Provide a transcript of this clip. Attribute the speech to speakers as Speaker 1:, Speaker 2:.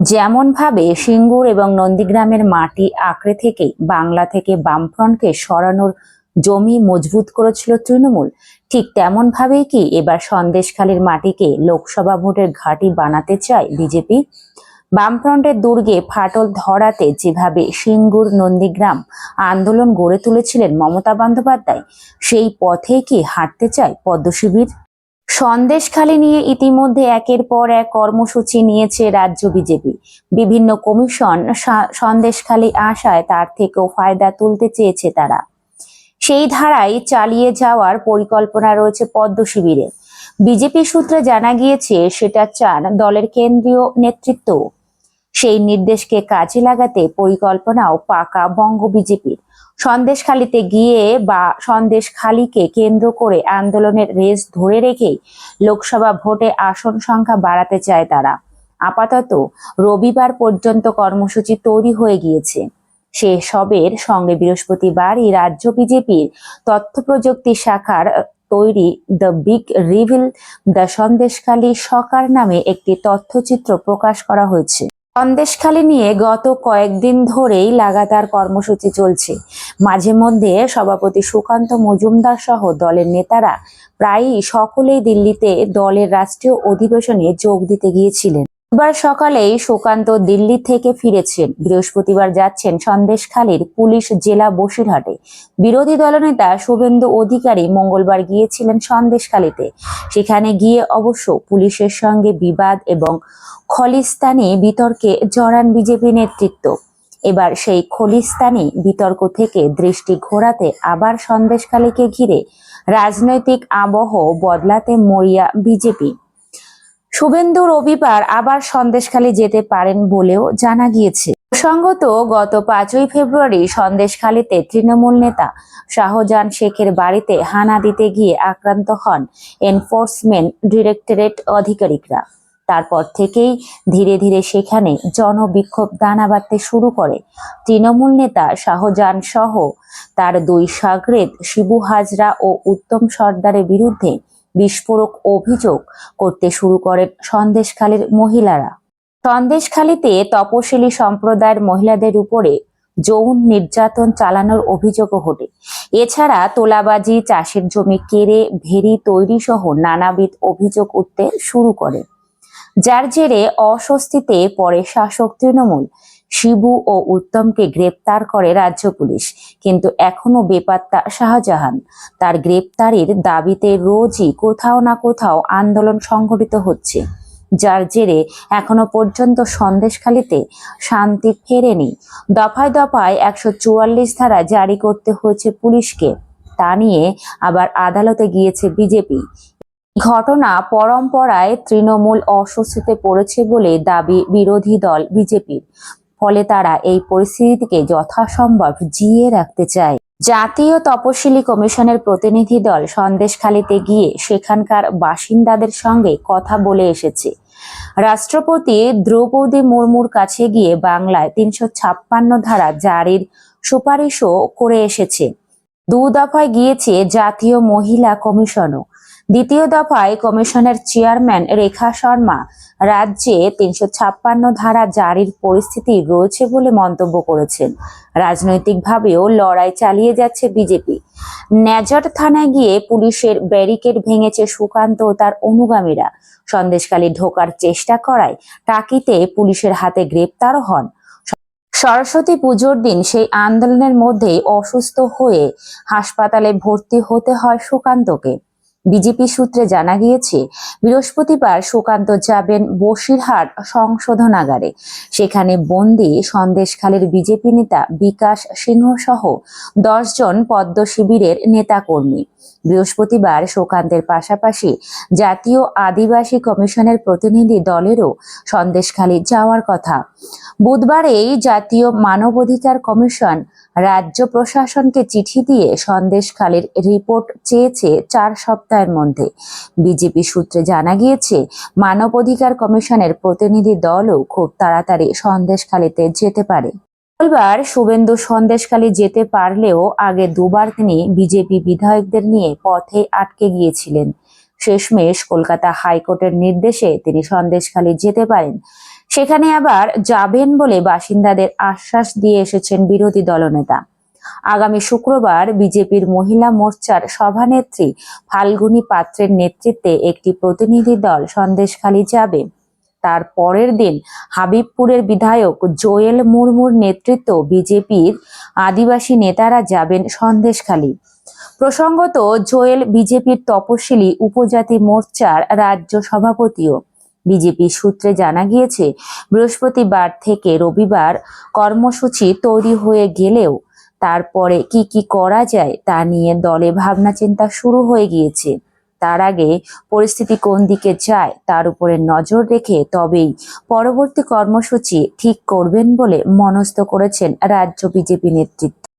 Speaker 1: যেমনভাবে সিঙ্গুর এবং নন্দীগ্রামের মাটি আঁকড়ে থেকে বাংলা থেকে বামফ্রন্টকে সরানোর জমি মজবুত করেছিল তৃণমূল, ঠিক তেমন ভাবেই কি এবার সন্দেশখালীর মাটিকে লোকসভা ভোটের ঘাঁটি বানাতে চায় বিজেপি? বামফ্রন্টের দুর্গে ফাটল ধরাতে যেভাবে সিঙ্গুর নন্দীগ্রাম আন্দোলন গড়ে তুলেছিলেন মমতা বন্দ্যোপাধ্যায়, সেই পথেই কি হাঁটতে চায় পদ্মশিবির? সন্দেশখালী নিয়ে ইতিমধ্যে একের পর এক কর্মসূচি নিয়েছে রাজ্য বিজেপি। বিভিন্ন কমিশন সন্দেশখালী আসায় তার থেকেও ফায়দা তুলতে চেয়েছে তারা। সেই ধারায় চালিয়ে যাওয়ার পরিকল্পনা রয়েছে পদ্ম শিবিরে। বিজেপি সূত্রে জানা গিয়েছে, সেটা চান দলের কেন্দ্রীয় নেতৃত্ব সেই নির্দেশকে কাজে লাগাতে পরিকল্পনাও পাকা বঙ্গ বিজেপির। সন্দেশখালিতে গিয়ে বা সন্দেশখালিকে কেন্দ্র করে আন্দোলনের রেস ধরে রেখেই লোকসভা ভোটে আসন সংখ্যা বাড়াতে চায় তারা। আপাতত রবিবার পর্যন্ত কর্মসূচি তৈরি হয়ে গিয়েছে। সে সবের সঙ্গে বৃহস্পতিবারই রাজ্য বিজেপির তথ্য প্রযুক্তি শাখার তৈরি the big reveal the Sandeshkhali সকার নামে একটি তথ্যচিত্র প্রকাশ করা হয়েছে। সন্দেশখালী নিয়ে গত কয়েকদিন ধরেই লাগাতার কর্মসূচি চলছে। মাঝে মধ্যে সভাপতি সুকান্ত মজুমদার সহ দলের নেতারা প্রায়ই সকলেই দিল্লিতে দলের রাষ্ট্রীয় অধিবেশনে যোগ দিতে গিয়েছিলেন। বুধবার সকালেই সুকান্ত দিল্লি থেকে ফিরেছেন। বৃহস্পতিবার যাচ্ছেন সন্দেশখালীর পুলিশ জেলা বসিরহাটে। বিরোধী দলনেতা শুভেন্দু অধিকারী মঙ্গলবার গিয়েছিলেন সন্দেশখালীতে। সেখানে গিয়ে অবশ্য পুলিশের সঙ্গে বিবাদ এবং খলিস্তানি বিতর্কে জড়ান বিজেপি নেতৃত্ব। এবার সেই খলিস্তানি বিতর্ক থেকে দৃষ্টি ঘোরাতে আবার সন্দেশখালীকে ঘিরে রাজনৈতিক আবহ বদলাতে মরিয়া বিজেপি। শুভেন্দু রবিবার আবার সন্দেশখালী যেতে পারেন বলেও জানা গিয়েছে। প্রসঙ্গত গত পাঁচই ফেব্রুয়ারি সন্দেশখালীতে তৃণমূল নেতা শাহজাহান শেখের বাড়িতে হানা দিতে গিয়ে আক্রান্ত হন এনফোর্সমেন্ট ডিরেক্টরেট আধিকারিকরা। তারপর থেকেই ধীরে ধীরে সেখানে জনবিক্ষোভ দানা বাঁধতে শুরু করে। তৃণমূল নেতা শাহজাহান সহ তার দুই সাগরেদ শিবু হাজরা ও উত্তম সর্দারের বিরুদ্ধে বিস্ফোরক অভিযোগ করতে শুরু করেন সন্দেশখালীর মহিলারা। সন্দেশখালীতে তপশিলি সম্প্রদায়ের মহিলাদের উপরে যৌন নির্যাতন চালানোর অভিযোগও ঘটে। এছাড়া তোলাবাজি, চাষের জমি কেড়ে ভেরি তৈরি সহ নানাবিধ অভিযোগ উঠতে শুরু করে। যার জেরে অস্বস্তিতে পড়ে শাসক তৃণমূল। শিবু ও উত্তমকে গ্রেপ্তার করে রাজ্য পুলিশ, কিন্তু এখনও বেপাত্তা শাহজাহান। তার গ্রেপ্তারির দাবিতে রোজই কোথাও না কোথাও আন্দোলন সংঘটিত হচ্ছে। যার জেরে এখনও পর্যন্ত সন্দেশখালিতে শান্তি ফেরেনি। দফায় দফায় একশো চুয়াল্লিশ ধারা জারি করতে হয়েছে পুলিশকে। তা নিয়ে আবার আদালতে গিয়েছে বিজেপি। ঘটনা পরম্পরায় তৃণমূল অস্বস্তিতে পড়েছে বলে দাবি বিরোধী দল বিজেপির ফলে তারা এই পরিস্থিতিকে যথাসম্ভব জিয়ে রাখতে চায়। জাতীয় তপশিলি কমিশনের প্রতিনিধি দল সন্দেশখালিতে গিয়ে সেখানকার বাসিন্দাদের সঙ্গে কথা বলে এসেছে। রাষ্ট্রপতি দ্রৌপদী মুর্মুর কাছে গিয়ে বাংলায় তিনশো ছাপ্পান্ন ধারা জারির সুপারিশও করে এসেছে। দু দফায় গিয়েছে জাতীয় মহিলা কমিশনও। দ্বিতীয় দফায় কমিশনের চেয়ারম্যান রেখা শর্মা, রাজ্যে তিনশো ছাপ্পান্ন ধারা জারির পরিস্থিতি রয়েছে বলে মন্তব্য করেছেন। রাজনৈতিকভাবেও লড়াই চালিয়ে যাচ্ছে বিজেপি। ন্যাজট থানায় গিয়ে পুলিশের ব্যারিকেড ভেঙেছে সুকান্ত ও তার অনুগামীরা। সন্দেশকালী ঢোকার চেষ্টা করায় টাকিতে পুলিশের হাতে গ্রেপ্তারও হন। সরস্বতী পুজোর দিন সেই আন্দোলনের মধ্যেই অসুস্থ হয়ে হাসপাতালে ভর্তি হতে হয় সুকান্তকে। বিজেপি সূত্রে জানা গিয়েছে, বৃহস্পতিবার সুকান্ত যাবেন বসিরহাট সংশোধনাগারে। সেখানে বন্দি সন্দেশখালীর বিজেপি নেতা বিকাশ সিংহ সহ দশজন পদ্ম শিবিরের নেতাকর্মী। বৃহস্পতিবার সুকান্তের পাশাপাশি জাতীয় আদিবাসী কমিশনের প্রতিনিধি দলেরও সন্দেশখালী যাওয়ার কথা। বুধবারেই জাতীয় মানবাধিকার কমিশন রাজ্য প্রশাসনকে চিঠি দিয়ে সন্দেশখালীর রিপোর্ট চেয়েছে চার সপ্তাহের মধ্যে। বিজেপি সূত্রে জানা গিয়েছে, মানবাধিকার কমিশনের প্রতিনিধি দলও খুব তাড়াতাড়ি সন্দেশখালীতে যেতে পারে। মঙ্গলবার শুভেন্দু সন্দেশখালী যেতে পারলেও আগে দুবার তিনি বিজেপি বিধায়কদের নিয়ে পথে আটকে গিয়েছিলেন। শেষমেশ কলকাতা হাইকোর্টের নির্দেশে তিনি সন্দেশখালী যেতে পারেন। সেখানে আবার যাবেন বলে বাসিন্দাদের আশ্বাস দিয়ে এসেছেন বিরোধী দলনেতা। আগামী শুক্রবার বিজেপির মহিলা মোর্চার সভানেত্রী ফাল্গুনী পাত্রের নেতৃত্বে একটি প্রতিনিধি দল সন্দেশখালী যাবে। তার পরের দিন হাবিবপুরের বিধায়ক জোয়েল মুর্মুর নেতৃত্ব বিজেপির আদিবাসী নেতারা যাবেন সন্দেশখালী। প্রসঙ্গত, জোয়েল বিজেপির তপশিলি উপজাতি মোর্চার রাজ্য সভাপতিও। বিজেপি সূত্রে জানা গিয়েছে, বৃহস্পতিবার থেকে রবিবার কর্মসূচি তৈরি হয়ে গেলেও তারপরে কি কি করা যায় তা নিয়ে দলে ভাবনা চিন্তা শুরু হয়ে গিয়েছে। তার আগে পরিস্থিতি কোন দিকে যায় তার উপরে নজর রেখে তবেই পরবর্তী কর্মসূচি ঠিক করবেন বলে মনস্থ করেছেন রাজ্য বিজেপি নেতৃত্ব।